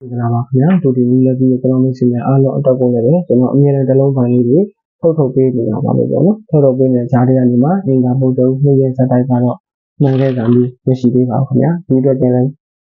မင်္ဂလာပါခင်ဗျာဒုတိယလက်ပြီးကျွန်တော်မိတ်ဆွေများအားလုံးအတက်ကုန်လည်းကျွန်တော်အမြဲတမ်းတစ်လုံးပိုင်းလေးတွေထုတ်ထုတ်ပေးနေတာပါပဲပေါ့နော်ထုတ်ထုတ်ပေးနေတဲ့ဂျားတွေကနေမှအင်္ဂါဘုဒ္ဓနေ့ရက်စတိုက်ကတော့မှန်ခဲ့တာမျိုးမရှိသေးပါဘူးခင်ဗျာဒီအတွက်ပြန်လဲ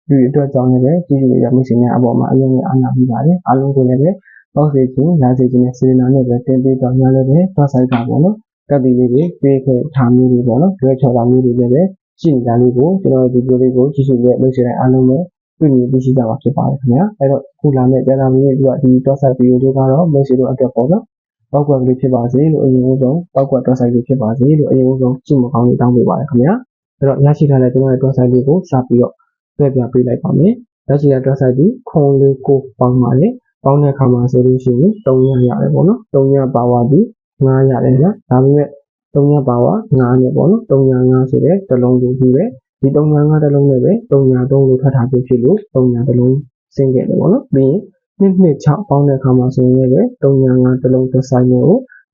ဒီအတွက်ကြောင့်လည်းပဲကြည့်ကြည့်ရမိတ်ဆွေများအပေါ်မှာအရင်ကအားနာပြီးပါတယ်အားလုံးကိုလည်းပဲပေါ့စေခြင်းလာစေခြင်းနဲ့စေနာနဲ့ပဲတင်ပေးတော့များလည်းပဲသွားဆိုင်တာပေါ့နော်တက်တီလေးတွေပေးခဲ့ထားမျိုးတွေပေါ့နော်ကြွေးချော်တာမျိုးတွေလည်းပဲရှိနေတာလေးကိုကျွန်တော်ဒီဗီဒီယိုလေးကိုကြည့်ရှုရမိတ်ဆွေတိုင်းအားလုံးပဲ တွေ့မြင်သိရှိကြပါဖြစ်ပါတယ်ခင်ဗျာအဲ့တော့ခုလာမယ့်ကြာသာမီးရဲ့ဒီကဒီ dot site video တွေကတော့မိတ်ဆွေတို့အတွက်ပေါ့နော်ပောက်ကွယ်ကလေးဖြစ်ပါစေလို့အရင်ဆုံးပောက်ကွယ် dot site လေးဖြစ်ပါစေလို့အရင်ဆုံးစုမကောင်းလေးတောင်းပေးပါတယ်ခင်ဗျာအဲ့တော့ရရှိထားတဲ့ကျွန်တော်ရဲ့ dot site လေးကိုစပြီးတော့ပြပြပေးလိုက်ပါမယ်ရရှိတဲ့ dot site ဒီခွန်လေးကိုပေါင်းပါလေပေါင်းတဲ့အခါမှာဆိုလို့ရှိရင်3ရရတယ်ပေါ့နော်3ရပါဝါဒီ9ရတယ်နော်ဒါပေမဲ့3ရပါဝါ9နဲ့ပေါ့နော်3ရ9ဆိုတဲ့တစ်လုံးကိုပြီးပဲ ဒီ305တစ်လုံးနဲ့ပဲ303လို့ထပ်ထားပြီးဖြစ်လို့300တစ်လုံးဆင်းခဲ့တယ်ပေါ့နော်ပြီးရင်2 2 6ပေါင်းတဲ့အခါမှာဆိုရင်လည်း305တစ်လုံးတစ်ဆိုင်ကို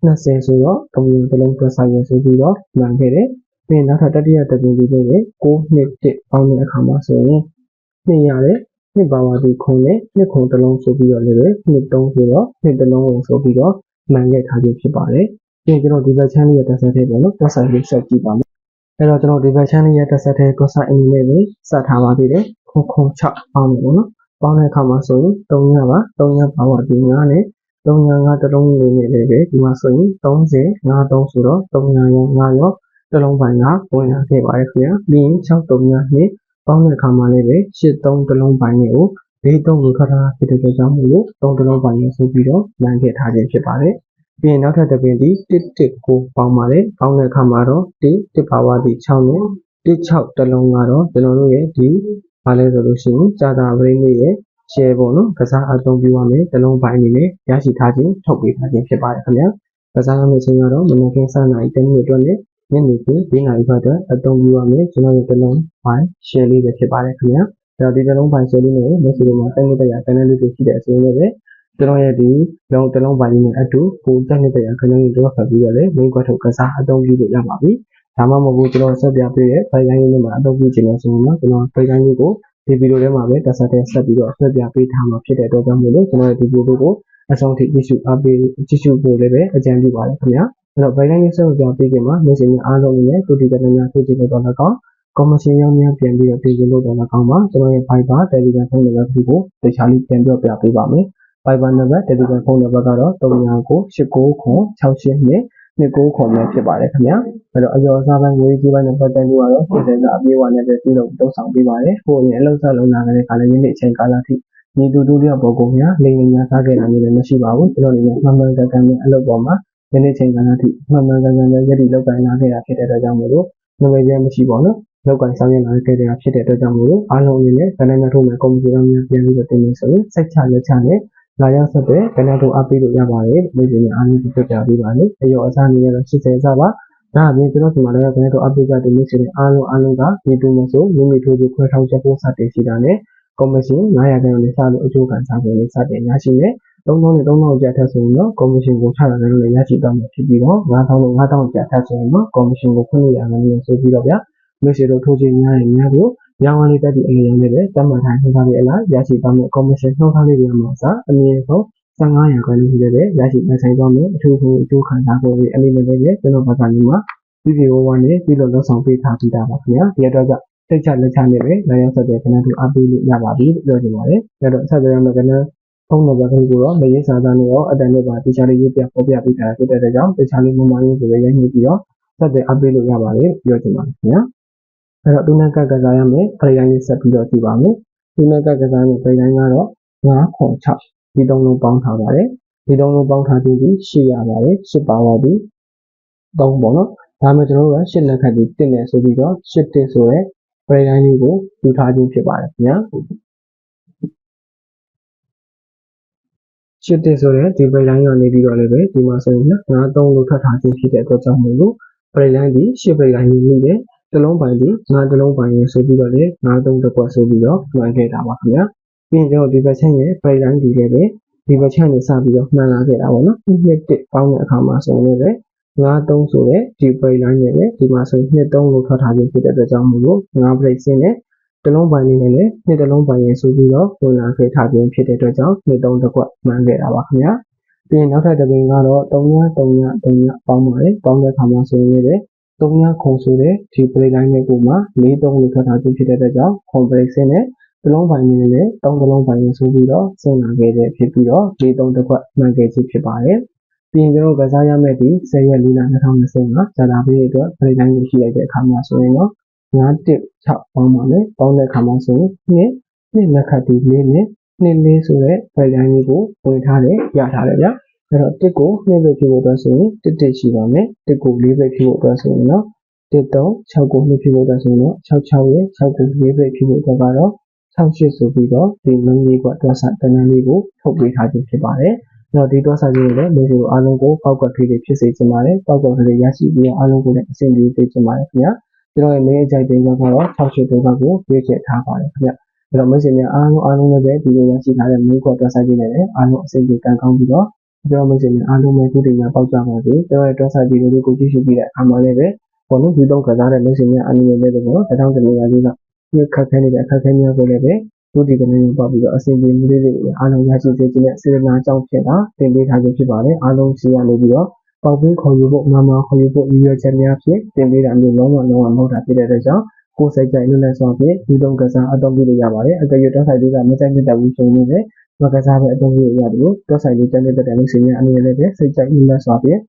20ဆိုတော့300တစ်လုံးတစ်ဆိုင်ရဆိုပြီးတော့မှန်ခဲ့တယ်ပြီးရင်နောက်ထပ်တတိယတစ်ပြင်ပြီးလည်း6 2 1ပေါင်းတဲ့အခါမှာဆိုရင်2ရတယ်နှစ်ပါဝါဒီခုံနဲ့နှစ်ခုံတစ်လုံးဆိုပြီးတော့လည်းနှစ်3ဆိုတော့နှစ်တစ်လုံးကိုဆိုပြီးတော့မှန်ခဲ့ထားခြင်းဖြစ်ပါတယ်ပြီးရင်ကျွန်တော်ဒီဘက် channel ရဲ့တက်ဆက်တဲ့ပေါ့နော်တက်ဆက်လေးဆက်ကြည့်ပါမယ် အဲ့တော့ကျွန်တော်ဒီဘက် channel ရဲ့တက်ဆက်တဲ့ cross site အနေနဲ့ပဲစထားပါသေးတယ်ခုံခုံ6ပေါင်းမယ်ပေါ့နော်ပေါင်းတဲ့အခါမှာဆိုရင်3ညပါ3ညပါဝါဒီ9နဲ့3ည9တစ်လုံးလေးနဲ့လည်းပဲဒီမှာဆိုရင်30 53ဆိုတော့3ညရော9ရောတစ်လုံးပိုင်းကဝင်လာခဲ့ပါတယ်ခင်ဗျာပြီးရင်6 3ညနဲ့ပေါင်းတဲ့အခါမှာလည်းပဲ83တစ်လုံးပိုင်းနဲ့ကို၄3ကိုခါထားဖြစ်တဲ့အတွက်ကြောင့်မို့လို့3တစ်လုံးပိုင်းရဆိုပြီးတော့မှန်ခဲ့ထားခြင်းဖြစ်ပါတယ် ပြီးရင်နောက်ထပ်တစ်ပင်ဒီ1 1ကိုပေါင်းပါတယ်ပေါင်းတဲ့အခါမှာတော့1 1ပါဝါဒီ6နဲ့16တစ်လုံးကတော့ကျွန်တော်တို့ရဲ့ဒီဘာလဲဆိုလို့ရှိရင်ကြာတာပရင်းလေးရဲ့ share ပေါ့နော်ကစားအသုံးပြုရမယ်တစ်လုံးပိုင်းအနေနဲ့ရရှိထားခြင်းထုတ်ပေးထားခြင်းဖြစ်ပါတယ်ခင်ဗျာကစားရမယ့်အချိန်ကတော့မနက်ခင်း7:00နာရီ10မိနစ်အတွက်နဲ့ညနေခင်း4:00နာရီဘက်အတွက်အသုံးပြုရမယ်ကျွန်တော်တို့တစ်လုံးပိုင်း share လေးပဲဖြစ်ပါတယ်ခင်ဗျာအဲ့တော့ဒီတစ်လုံးပိုင်း share လေးနဲ့လက်ရှိမှာတက်နေတဲ့ရာ channel လေးတွေရှိတဲ့အစိုးရနဲ့ပဲ ကျွန်တော်ရဲ့ဒီလုံးတစ်လုံးပိုင်းလေးနဲ့အတူကိုတက်နေတဲ့ရာ channel လေးတွေဖတ်ပြီးတော့လည်း main ကွက်ထုတ်ကစားအသုံးပြုလို့ရပါပြီဒါမှမဟုတ်ကျွန်တော်ဆက်ပြပေးတဲ့ file တိုင်းလေးမှာအသုံးပြုခြင်းနဲ့ဆိုရင်တော့ကျွန်တော် file တိုင်းလေးကိုဒီဗီဒီယိုထဲမှာပဲတက်ဆက်တဲ့ဆက်ပြီးတော့ဆက်ပြပေးထားမှာဖြစ်တဲ့အတွက်ကြောင့်မို့လို့ကျွန်တော်ဒီဗီဒီယိုကိုအဆုံးထိကြည့်ရှုအားပေးကြည့်ရှုဖို့လည်းပဲအကြံပြုပါတယ်ခင်ဗျာအဲ့တော့ file တိုင်းလေးဆက်ပြပေးခင်မှာမျက်စိနဲ့အားလုံးနဲ့တူတီကလည်းများသူကြည့်လို့တော့လည်းကောင်းကော်မရှင်ရောင်းများပြန်ပြီးတော့ပြည်လို့တော့လည်းကောင်းပါကျွန်တော်ရဲ့ Viber Telegram ဖုန်းနံပါတ်ကိုတခြားလေးပြန်ပြောပြပေးပါမယ် Viber နံပါတ် Telegram ဖုန်းနံပါတ်ကတော့399892 29ခေါ်များဖြစ်ပါတယ်ခင်ဗျာအဲ့တော့အကျော်အစားပိုင်းငွေကြေးပိုင်းနဲ့ပတ်သက်လို့ကတော့ပြည်စင်တာအပြေးဝနဲ့ပဲပြုလုပ်တုံ့ဆောင်ပေးပါတယ်ဟိုအရင်အလုပ်ဆက်လုပ်လာတဲ့ခါလည်းယနေ့အချိန်ကာလထိညီတူတူတယောက်ပေါ်ကုန်များလိမ့်လိမ့်များစားခဲ့တာမျိုးလည်းမရှိပါဘူးကျွန်တော်အနေနဲ့မှန်မှန်ကန်ကန်နဲ့အလုပ်ပေါ်မှာယနေ့ချိန်ကာလထိမှန်မှန်ကန်ကန်နဲ့ရည်တည်လုပ်ကိုင်လာခဲ့တာဖြစ်တဲ့အတွက်ကြောင့်မို့လို့ငွေကြေးမရှိပါဘူးလောက်ကန်ဆောင်ရလာခဲ့တဲ့ဖြစ်တဲ့အတွက်ကြောင့်မို့လို့အားလုံးအနေနဲ့ဗဏ္ဍာများထုတ်မဲ့ကွန်ပျူတာများပြန်ပြီးတော့တင်နေဆိုရင်စိတ်ချလက်ချနဲ့ လာရောက်ဆက်တဲ့ဗဏ္ဍာထုတ်အပ်ပြီးလို့ရပါတယ်လို့ဒီနေ့အားလုံးပြပြပေးပါမယ်အရောအစားနေရတော့80အစားပါဒါအပြင်ကျွန်တော်ဒီမှာလည်းဗဏ္ဍာထုတ်အပ်ပြီးကြတဲ့မိတ်ဆွေတွေအားလုံးအားလုံးကဒီတူမဆိုမိမိထိုးပြီးခွဲထောက်ချက်ပို့စတင်ရှိတာနဲ့ကော်မရှင်900ခန်းနဲ့စလို့အကျိုးခံစားပုံလေးစတင်ရရှိနေ3000နဲ့3000ကျပ်ထက်ဆိုရင်တော့ကော်မရှင်ကိုချတာလည်းလည်းရရှိတော့မှာဖြစ်ပြီးတော့9000နဲ့9000ကျပ်ထက်ဆိုရင်တော့ကော်မရှင်ကိုခွင့်ရရမယ်လို့ဆိုပြီးတော့ဗျာမိတ်ဆွေတို့ထိုးခြင်းများရင်များလို့ ရောင်းဝယ်လေးတက်ပြီးအငြင်းနဲ့ပဲတတ်မှတ်ထားနှုတ်ထားလေးအလားရရှိသွားမယ်ကော်မရှင်နှုတ်ထားလေးတွေမှာစအမြင့်ဆုံး15ရာခိုင်နှုန်းရှိတဲ့ရရှိနိုင်ဆိုင်သွားမယ်အထူးဆုံးအထူးခံစားဖို့အလေးနဲ့လည်းကျွန်တော်ဘာသာမျိုးမှာဒီဗီဒီယိုဝါနဲ့ပြီးတော့လောက်ဆောင်ပေးထားပြီးသားပါခင်ဗျာဒီအတွက်ကြောင့်စိတ်ချလက်ချနဲ့ပဲလာရောက်ဆက်တဲ့ခဏတူအားပေးလို့ရပါပြီလို့ပြောချင်ပါတယ်။ဒါတော့ဆက်သွယ်ရမယ့်ကဏ္ဍဖုန်းနံပါတ်ကိုတော့မရေးစာသားနဲ့ရောအတန်နဲ့ပါတခြားလေးရေးပြပေါ်ပြပေးထားတဲ့အတွက်ကြောင့်တခြားလေးမမလေးကိုပဲရိုက်နှိပ်ပြီးတော့ဆက်သွယ်အားပေးလို့ရပါတယ်ပြောချင်ပါတယ်ခင်ဗျာ။ အဲ့တော့သူနဲ့ကကစားရမယ်ပရိယာရေးဆက်ပြီးတော့ကြည့်ပါမယ်။သူနဲ့ကကစားရမယ့်ပရိယာကတော့9ခွန်6ဒီသုံးလုံးပေါင်းထားပါတယ်။ဒီသုံးလုံးပေါင်းထားပြီး8ရပါတယ်8ပါပါပြီ3ပေါ့နော်။ဒါမှကျွန်တော်တို့က8လက်ခတ်ပြီးတင်နေဆိုပြီးတော့8တင်ဆိုရဲပရိယာလေးကိုယူထားခြင်းဖြစ်ပါတယ်ခင်ဗျာ။ရှစ်တင်ဆိုတဲ့ဒီပရိလိုင်းကနေပြီးတော့လည်းပဲဒီမှာဆိုရင်ငါးသုံးလို့ထပ်ထားခြင်းဖြစ်တဲ့အတွက်ကြောင့်မို့လို့ပရိလိုင်းဒီရှစ်ပရိလိုင်းကြီးနေတယ် တလုံးပိုင်းဒီငါးတလုံးပိုင်းရေဆိုပြီးတော့လည်းငါးသုံးတစ်ကွက်ဆိုပြီးတော့မှန်ခဲ့တာပါခင်ဗျာပြီးရင်ကျွန်တော်ဒီဘက်ချက်ရဲ့ပရိလိုင်းဒီလည်းပဲဒီဘက်ချက်နေစပြီးတော့မှန်လာခဲ့တာပေါ့နော်ဒီနှစ်တစ်ပေါင်းတဲ့အခါမှာဆိုရင်လည်းငါးသုံးဆိုတဲ့ဒီပရိလိုင်းရဲ့ဒီမှာဆိုရင်နှစ်သုံးလို့ထပ်ထားခြင်းဖြစ်တဲ့အတွက်ကြောင့်မို့လို့ငါးပရိတ်စင်းနဲ့တစ်လုံးပိုင်းလေးနဲ့လည်းနှစ်တစ်လုံးပိုင်းရေဆိုပြီးတော့ဝင်လာခဲ့ထားခြင်းဖြစ်တဲ့အတွက်ကြောင့်နှစ်သုံးတစ်ကွက်မှန်ခဲ့တာပါခင်ဗျာပြီးရင်နောက်ထပ်တစ်ပင်ကတော့3ည3ည3ညပေါင်းပါတယ်ပေါင်းတဲ့အခါမှာဆိုရင်လည်း 3ညခုံဆိုတဲ့ဒီ play line လေးကိုမှ4 3လို့ခတ်ထားခြင်းဖြစ်တဲ့အတွက်ကြောင့် comparison နဲ့တစ်လုံးပိုင်းလေးနဲ့3တစ်လုံးပိုင်းရေဆိုပြီးတော့ဆင်လာခဲ့တဲ့ဖြစ်ပြီးတော့4 3တစ်ကွက်မှန်ခဲ့ခြင်းဖြစ်ပါတယ်ပြီးရင်ကျွန်တော်ကစားရမယ့်ဒီ10ရက်4လ2020မှာဇာတာပေးအတွက် play line ကိုရှိလိုက်တဲ့အခါမှာဆိုရင်တော့၅တစ်6ပေါင်းပါမယ်ပေါင်းတဲ့အခါမှာဆိုရင်နှစ်နှစ်လက်ခတ်ဒီလေးနဲ့နှစ်လေးဆိုတဲ့ဖိုင်တိုင်းလေးကိုဝင်ထားတယ်ရထားတယ်ဗျာ အဲ့တော့တစ်ကိုနှစ်ပဲဖြစ်ဖို့အတွက်ဆိုရင်တစ်တစ်ရှိပါမယ်တစ်ကိုလေးပဲဖြစ်ဖို့အတွက်ဆိုရင်တော့တစ်3 6ကိုနှစ်ဖြစ်ဖို့အတွက်ဆိုရင်တော့6 6ရဲ့6ကိုလေးပဲဖြစ်ဖို့အတွက်ကတော့6 8ဆိုပြီးတော့ဒီမင်းလေးကတွက်ဆတန်းတန်းလေးကိုထုတ်ပေးထားခြင်းဖြစ်ပါတယ်အဲ့တော့ဒီတွက်ဆလေးကိုလည်းမျိုးစုံအားလုံးကိုပောက်ကထွေးလေးဖြစ်စေချင်ပါတယ်ပောက်ကထွေးလေးရရှိပြီးအားလုံးကိုလည်းအဆင်ပြေစေချင်ပါတယ်ခင်ဗျာကျွန်တော်ရဲ့ main အကြိုက်တင်ကတော့68ဒုက္ခကိုရွေးချယ်ထားပါတယ်ခင်ဗျ။အဲ့တော့ message များအားလုံးအားလုံးလည်းပဲဒီလိုရရှိထားတဲ့ main ကိုတွက်ဆိုင်ပေးနေတယ်အားလုံးအဆင်ပြေကံကောင်းပြီးတော့ ကျွန်တော် message များအားလုံးပဲကုတင်များပေါက်ကြပါစေ။ကျွန်တော်ရဲ့တွက်ဆိုင်ပြီးလို့ကိုကြည့်ရှုပြီးတဲ့အခါမှာလည်းပဲဘောလုံးဒီတော့ကစားတဲ့ message များအနေနဲ့လည်းပဲတော့တောင်းတနေရာလေးကဒီခက်ခဲနေတဲ့အခက်အခဲများကိုလည်းပဲဒုတိယကနေပေါက်ပြီးတော့အဆင်ပြေမှုလေးတွေအားလုံးရရှိစေခြင်းနဲ့စေတနာကြောင့်ဖြစ်တာတင်ပေးထားခြင်းဖြစ်ပါတယ်အားလုံးရှိရနေပြီးတော့ပေါက်ပင်းခေါ်ယူဖို့မမခေါ်ယူဖို့ရည်ရွယ်ချက်များဖြင့်တင်ပေးတာမျိုးလုံးဝလုံးဝမဟုတ်တာဖြစ်တဲ့အတွက်ကြောင့်ကိုယ်စိတ်ကြိုက်လွတ်လပ်စွာဖြင့်ဒီတုံးကစားအသုံးပြုလို့ရပါတယ်အကယ်၍တက်ဆိုင်လေးကမကြိုက်တဲ့ဘူးဆိုရင်လည်း မကစားပဲအသုံးပြုလို့ရတယ်လို့တက်ဆိုင်လေးကျန်တဲ့တဲ့လို့ဆိုရင်အနေနဲ့လည်းစိတ်ကြိုက်လွတ်လပ်စွာဖြင့်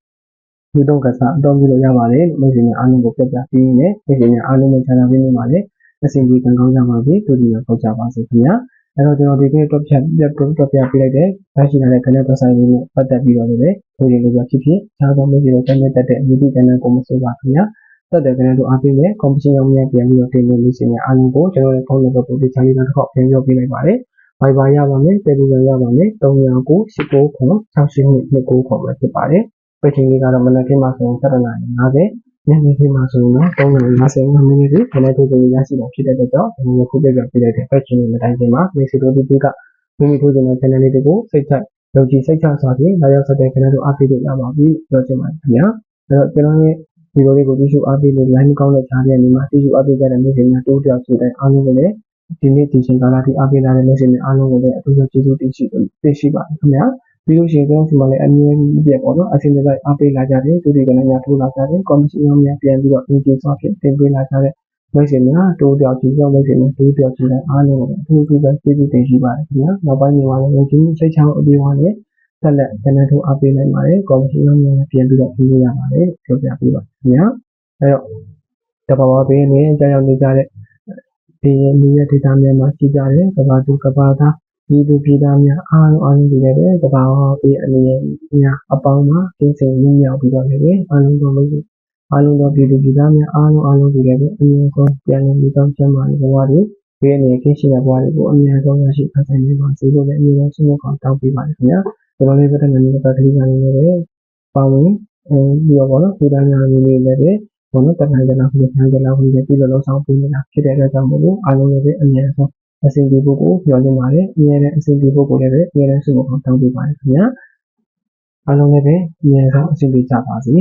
ဒီတုံးကစားအသုံးပြုလို့ရပါတယ်လို့ဆိုရင်အားလုံးကိုပြပြပြီးနေဒီဆိုရင်အားလုံးနဲ့ခြားခြားပြီးနေပါလေအစီအစဉ်ကံကောင်းကြပါစေတူတူနဲ့ပေါက်ကြပါစေခင်ဗျာအဲ့တော့ကျွန်တော်ဒီနေ့တော့ဖြတ်ပြတ်တော့ပြပြလိုက်တဲ့ရရှိလာတဲ့ခဏတော့ဆိုင်လေးနဲ့ပတ်သက်ပြီးတော့လည်းဒီလိုလိုပဲဖြစ်ဖြစ်ခြားသောမျိုးတွေနဲ့တက်တဲ့အမှုဒီကဏ္ဍကိုမဆိုပါခင်ဗျာတက်တဲ့ကဏ္ဍတို့အားပေးမယ်ကွန်ပျူတာရောင်းများပြန်ပြီးတော့တင်နေလို့ရှိရင်အားလုံးကိုကျွန်တော်ရဲ့ဖုန်းနံပါတ်ကိုဒီချာလီတစ်ခေါက်ပြန်ပြောပြလိုက်ပါတယ် Viber ရပါမယ် Telegram ရပါမယ်399 19ခွန်6829ခွန်ပဲဖြစ်ပါတယ်ပက်ချင်းလေးကတော့မနက်ခင်းမှာဆိုရင်7နာရီ50ညနေခင်းမှာဆိုရင်တော့3နာရီ55မိနစ်ဒီခဏထုတ်ကြရရှိတာဖြစ်တဲ့အတွက်ကြောင့်ဒီနေ့ခုပြပြပြလိုက်တဲ့ပက်ချင်းလေးမတိုင်းခင်မှာမေစီတိုဒီကမိမိထိုးခြင်းတဲ့ channel လေးတွေကိုစိတ်ချယုံကြည်စိတ်ချစွာဖြင့်လာရောက်ဆက်တဲ့ခဏတို့အားပေးလို့ရပါပြီပြောချင်ပါတယ်ခင်ဗျာအဲ့တော့ကျွန်တော်ရဲ့ဒီလိုလေးကိုကြည့်ရှုအားပေးလို့ line မကောင်းတဲ့ခြားတဲ့နေမှာကြည့်ရှုအားပေးကြတဲ့မျိုးတွေများတိုးပြောက်စေတဲ့အားလုံးကိုလည်း ဒီနေ့ဒီချိန်ကာလထိအားပေးလာတဲ့မျိုးတွေများအားလုံးကိုလည်းအထူးကျေးဇူးတင်ရှိတင်ရှိပါတယ်ခင်ဗျာပြီးလို့ရှိရင်ကျွန်တော်ဒီမှာလည်းအမြဲပြည့်ပေါ့နော်အစဉ်တစိုက်အားပေးလာကြတယ်သူတွေကလည်းညာထိုးလာကြတယ်ကော်မရှင်ရောများပြန်ပြီးတော့အင်ဂျင်ဆော့ဖြစ်တင်ပေးလာကြတဲ့မိတ်ဆွေများတိုးပြောက်ကြည့်ကြောင်းမိတ်ဆွေများတိုးပြောက်ကြည့်တဲ့အားလုံးကိုအထူးအထူးပဲကျေးဇူးတင်ရှိပါတယ်ခင်ဗျာနောက်ပိုင်းမှာလည်းယုံကြည်မှုစိတ်ချအပြေးဝါနဲ့ဆက်လက်ကျန်တဲ့ထိုးအားပေးနိုင်ပါတယ်ကော်မရှင်ရောများပြန်ပြီးတော့ပြင်ရပါတယ်ပြောပြပေးပါခင်ဗျာအဲတော့တဘာဝပေးနေအကြောင်းနေကြတဲ့ ဒီလူရဲ့ဒေတာများမှာရှိကြတယ်ကဘာသူကဘာသားဒီလူပြည်သားများအားလုံးအားလုံးဒီလည်းပဲကဘာဝပေးအနေနဲ့များအပေါင်းမှာသင်္စိန်ရင်းရောက်ပြီးတော့လည်းအားလုံးတော်လို့အားလုံးသောပြည်သူပြည်သားများအားလုံးအားလုံးဒီလည်းပဲအမြဲဆုံးပြန်လည်ပြီးတော့ကျမ်းမာတဲ့ဘဝတွေဘေးအနေကင်းရှိတဲ့ဘဝတွေကိုအမြဲဆုံးရရှိဖန်ဆင်းနေပါစေလို့လည်းအမြဲတမ်းဆုမကောင်းတောင်းပေးပါတယ်ခင်ဗျာကျွန်တော်လေးပဲတဲ့နည်းပတ်ကလေးကနေလည်းပဲပါဝင်အဲဒီတော့ဘောနော်ဒီတိုင်းများလေးလေးလည်းပဲ ဘောနော်တခိုင်တလောက်ဖြစ်ခိုင်တလောက်ဖြစ်ပြီးတော့လောက်ဆောင်ပေးနေတာဖြစ်တဲ့အတွက်ကြောင့်မို့လို့အားလုံးလည်းပဲအမြဲဆုံးအစဉ်ပြေဖို့ကိုပြောနေပါတယ်အမြဲတမ်းအစဉ်ပြေဖို့ကိုလည်းပဲအမြဲတမ်းဆုမကောင်းတောင်းပေးပါတယ်ခင်ဗျာအားလုံးလည်းပဲအမြဲဆုံးအစဉ်ပြေကြပါစေ